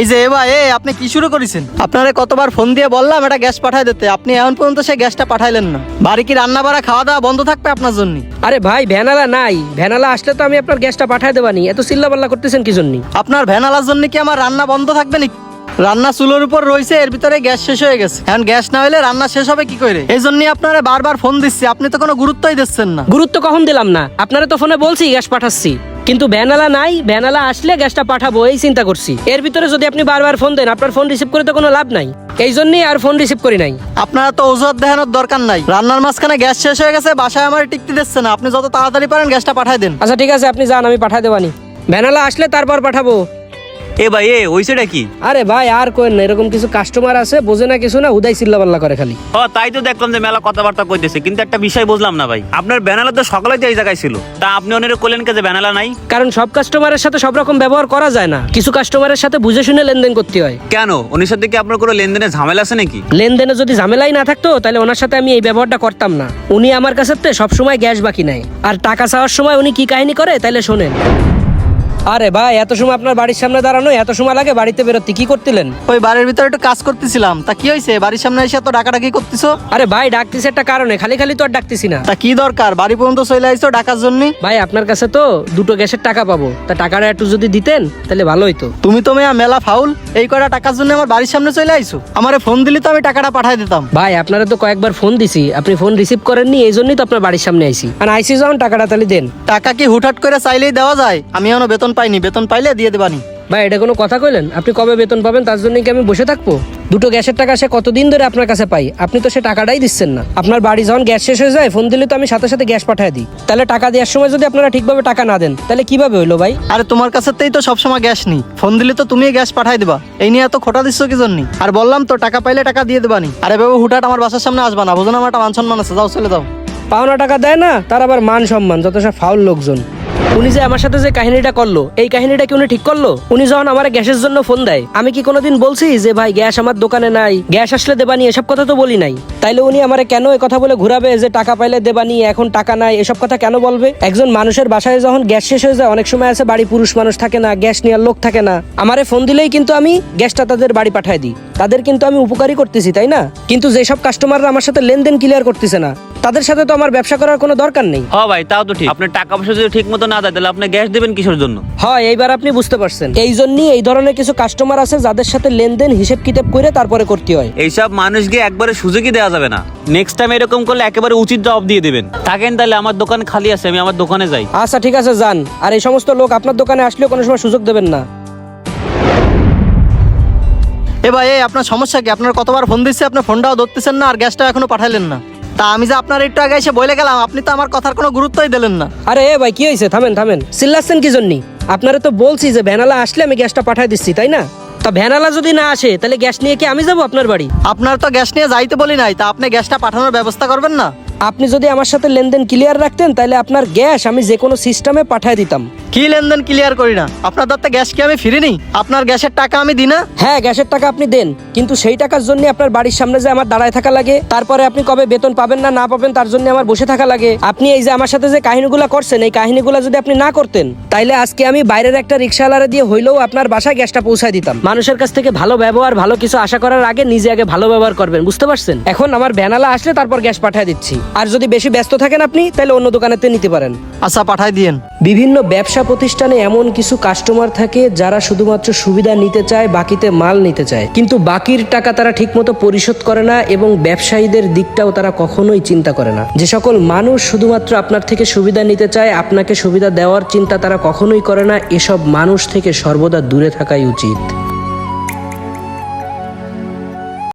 এই যে এ ভাই এ আপনি কি শুরু করেছেন? আপনারে কতবার ফোন দিয়ে বললাম এটা গ্যাস পাঠায় দিতে। আপনি এখন পর্যন্ত সেই গ্যাসটা পাঠাইলেন না। বাড়ি কি রান্না বাড়া খাওয়া দাওয়া বন্ধ থাকবে আপনার জন্য? আরে ভাই ভ্যানালা নাই। ভ্যানালা আসলে তো আমি আপনার গ্যাসটা পাঠায় দেবানি। এত চিল্লাপাল্লা করতেছেন কি জন্য? আপনার ভ্যানালার জন্য কি আমার রান্না বন্ধ থাকবে নাকি? রান্না চুলোর উপর রয়েছে এর ভিতরে গ্যাস শেষ হয়ে গেছে। এখন গ্যাস না হলে রান্না শেষ হবে কি করে? এই জন্য আপনারা বারবার ফোন দিচ্ছি আপনি তো কোনো গুরুত্বই দিচ্ছেন না। গুরুত্ব কখন দিলাম না? আপনারা তো ফোনে বলছি গ্যাস পাঠাচ্ছি। কিন্তু ভ্যানালা নাই ভ্যানালা আসলে গ্যাসটা পাঠাবো এই চিন্তা করছি। এর ভিতরে যদি আপনি বারবার ফোন দেন আপনার ফোন রিসিভ করে তো কোনো লাভ নাই। এই জন্যই আর ফোন রিসিভ করি নাই। আপনারা তো অজুহাত দেখানোর দরকার নাই। রান্নার মাঝখানে গ্যাস শেষ হয়ে গেছে বাসায় আমার টিকতে দিচ্ছে না। আপনি যত তাড়াতাড়ি পারেন গ্যাসটা পাঠায় দেন। আচ্ছা ঠিক আছে আপনি যান আমি পাঠায় দেবানি ভ্যানালা আসলে তারপর পাঠাবো। এ ভাই এ ওইসেটা কি? আরে ভাই আর কোয়েন না এরকম কিছু কাস্টমার আছে বোঝে না কিছু না উদয় চিল্লাপাল্লা করে খালি। ও তাই তো দেখলাম যে মেলা কথাবার্তা কইতেছে কিন্তু একটা বিষয় বুঝলাম না ভাই। আপনার ব্যানালা তো সকালে তো এই জায়গায় ছিল। তা আপনি অনেক করলেন কে যে ব্যানালা নাই? কারণ সব কাস্টমারের সাথে সব রকম ব্যবহার করা যায় না। কিছু কাস্টমারের সাথে বুঝে শুনে লেনদেন করতে হয়। কেন? উনির সাথে কি আপনার কোনো লেনদেনে ঝামেলা আছে নাকি? লেনদেনে যদি ঝামেলাই না থাকতো তাহলে ওনার সাথে আমি এই ব্যবহারটা করতাম না। উনি আমার কাছে সবসময় গ্যাস বাকি নেয় আর টাকা চাওয়ার সময় উনি কি কাহিনী করে তাহলে শোনেন। আরে ভাই এত সময় আপনার বাড়ির সামনে দাঁড়ানো এত সময় লাগে বাড়িতে বেরোতে কি করতিলেন? ওই বাড়ির ভিতরে একটু কাজ করতেছিলাম। তা কি হয়েছে? বাড়ির সামনে এসে তো ডাকাডাকি করতেছো? আরে ভাই ডাকতেছে একটা কারণে খালি খালি তো আর ডাকতেছি না। তা কি দরকার? বাড়ি পর্যন্ত চলে আইছো ডাকার জন্য? ভাই আপনার কাছে তো দুটো গ্যাসের টাকা পাবো। তা টাকাটা একটু যদি দিতেন তাহলে ভালো হইতো। তুমি তো মেয়া মেলা ফাউল এই কয়টা টাকার জন্য আমার বাড়ির সামনে চলে আইছো? আমারে ফোন দিলি তো আমি টাকাটা পাঠাই দিতাম। ভাই আপনারা তো কয়েকবার ফোন দিছি। আপনি ফোন রিসিভ করেননি এই জন্যই তো আপনার বাড়ির সামনে আইছি। আর আইসি যখন টাকাটা তাহলে দেন। টাকা কি হুটহাট করে চাইলেই দেওয়া যায়? আমি এখনও বেতন পাইনি বেতন পাইলে দিয়ে দেবানি। ভাই এটা কোনো কথা কইলেন? আপনি কবে বেতন পাবেন? তার জন্য কি আমি বসে থাকব? দুটো গ্যাসের টাকা সে কতদিন ধরে আপনার কাছে পাই? আপনি তো সে টাকাটাই দিচ্ছেন না। আপনার বাড়ি যখন গ্যাস শেষ হয়ে যায় ফোন দিলে তো আমি সাথে সাথে গ্যাস পাঠিয়ে দিই। তাহলে টাকা দেওয়ার সময় যদি আপনারা ঠিকভাবে টাকা না দেন তাহলে কীভাবে হইল ভাই? আরে তোমার কাছেতেই তো সবসময় গ্যাস নেই। ফোন দিলে তো তুমি গ্যাস পাঠাই দিবা। এই নিয়ে এত খোটা দিচ্ছ কি জন্য? আর বললাম তো টাকা পাইলে টাকা দিয়ে দেবানি। আরে বাবু হুটহাট আমার বাসার সামনে আসবা না। বুঝো না আমার একটা মান সম্মান আছে। যাও চলে যাও। পাওনা টাকা দেয় না তার আবার মান সম্মান যত সব ফাউল লোকজন। উনি যে আমার সাথে যে কাহিনীটা করল, এই কাহিনীটা কি উনি ঠিক করল? উনি যখন আমার গ্যাসের জন্য ফোন দেয়, আমি কি কোনোদিন বলছি যে, ভাই, গ্যাস আমার দোকানে নাই, গ্যাস আসলে দেবানি, এসব কথা তো বলি নাই? তাইলে উনি আমার কেন এ কথা বলে ঘুরাবে যে, টাকা পাইলে দেবানি, এখন টাকা নাই, এসব কথা কেন বলবে? একজন মানুষের বাসায় যখন গ্যাস শেষ হয়ে যায়, অনেক সময় আছে বাড়ি পুরুষ মানুষ থাকে না, গ্যাস নেওয়ার লোক থাকে না। আমারে ফোন দিলেই কিন্তু আমি গ্যাসটা তাদের বাড়ি পাঠাই দিই। তাদের কিন্তু আমি উপকারী করতেছি, তাই না? কিন্তু যেসব কাস্টমাররা আমার সাথে লেনদেন ক্লিয়ার করতেছে না তাদের সাথে তো আমার ব্যবসা করার কোনো দরকার নেই। হ ভাই তাও তো ঠিক। আপনার টাকা পয়সা যদি ঠিক মতো না দেয় তাহলে আপনি গ্যাস দেবেন কিসের জন্য? হয় এইবার আপনি বুঝতে পারছেন। এই জন্যই এই ধরনের কিছু কাস্টমার আছে যাদের সাথে লেনদেন হিসেব কিতাব করে তারপরে করতে হয়। এইসব মানুষকে একবারে সুযোগই দেওয়া যাবে না। নেক্সট টাইম এরকম করলে একেবারে উচিত জবাব দিয়ে দেবেন। থাকেন তাহলে আমার দোকান খালি আছে আমি আমার দোকানে যাই। আচ্ছা ঠিক আছে যান। আর এই সমস্ত লোক আপনার দোকানে আসলেও কোনো সময় সুযোগ দেবেন না। এ ভাই এই আপনার সমস্যা কি? আপনার কতবার ফোন দিচ্ছে আপনি ফোনটাও ধরতেছেন না আর গ্যাসটাও এখনও পাঠাইলেন না। তা আমি যে আপনার একটু আগে এসে বলে গেলাম আপনি তো আমার কথার কোনো গুরুত্বই দিলেন না। আরে এ ভাই কি হয়েছে? থামেন থামেন। চিল্লাচ্ছেন কি জন্যই আপনারা তো বলছি যে ভ্যানালা আসলে আমি গ্যাসটা পাঠাই দিচ্ছি তাই না? তা ভ্যানালা যদি না আসে তাহলে গ্যাস নিয়ে কি আমি যাব আপনার বাড়ি? আপনার তো গ্যাস নিয়ে যাইতে বলি নাই তা আপনি গ্যাসটা পাঠানোর ব্যবস্থা করবেন না? আপনি যদি আমার সাথে লেনদেন ক্লিয়ার রাখতেন তাহলে আপনার গ্যাস আমি যে কোনো সিস্টেমে পাঠিয়ে দিতাম। কি লেনদেন ক্লিয়ার করি না? আপনার দত্তে গ্যাস কি আমি ফিরিনি? আপনার গ্যাসের টাকা আমি দিই না? হ্যাঁ গ্যাসের টাকা আপনি দেন। কিন্তু সেই টাকার জন্য আপনার বাড়ির সামনে যে আমার দাঁড়ায় থাকা লাগে তারপরে আপনি কবে বেতন পাবেন না না পাবেন তার জন্য আমার বসে থাকা লাগে। আপনি এই যে আমার সাথে যে কাহিনীগুলো করছেন এই কাহিনীগুলো যদি আপনি না করতেন তাইলে আজকে আমি বাইরের একটা রিক্সাওয়ালারে দিয়ে হইলেও আপনার বাসায় গ্যাসটা পৌঁছায় দিতাম। মানুষের কাছ থেকে ভালো ব্যবহার ভালো কিছু আশা করার আগে নিজে আগে ভালো ব্যবহার করবেন বুঝতে পারছেন? এখন আমার ব্যানালা আসলে তারপর গ্যাস পাঠিয়ে দিচ্ছি। আর যদি বেশি ব্যস্ত থাকেন আপনি তাহলে অন্য দোকানেতে নিতে পারেন। আচ্ছা পাঠাই দিয়েন। বিভিন্ন ব্যবসা প্রতিষ্ঠানে এমন কিছু কাস্টমার থাকে যারা শুধুমাত্র সুবিধা নিতে চায়, বাকিতে মাল নিতে চায়। কিন্তু বাকির টাকা তারা ঠিকমতো পরিশোধ করে না এবং ব্যবসায়ীদের দিকটাও তারা কখনোই চিন্তা করে না। যে সকল মানুষ শুধুমাত্র আপনার থেকে সুবিধা নিতে চায়, আপনাকে সুবিধা দেওয়ার চিন্তা তারা কখনোই করে না। এসব মানুষ থেকে সর্বদা দূরে থাকাই উচিত।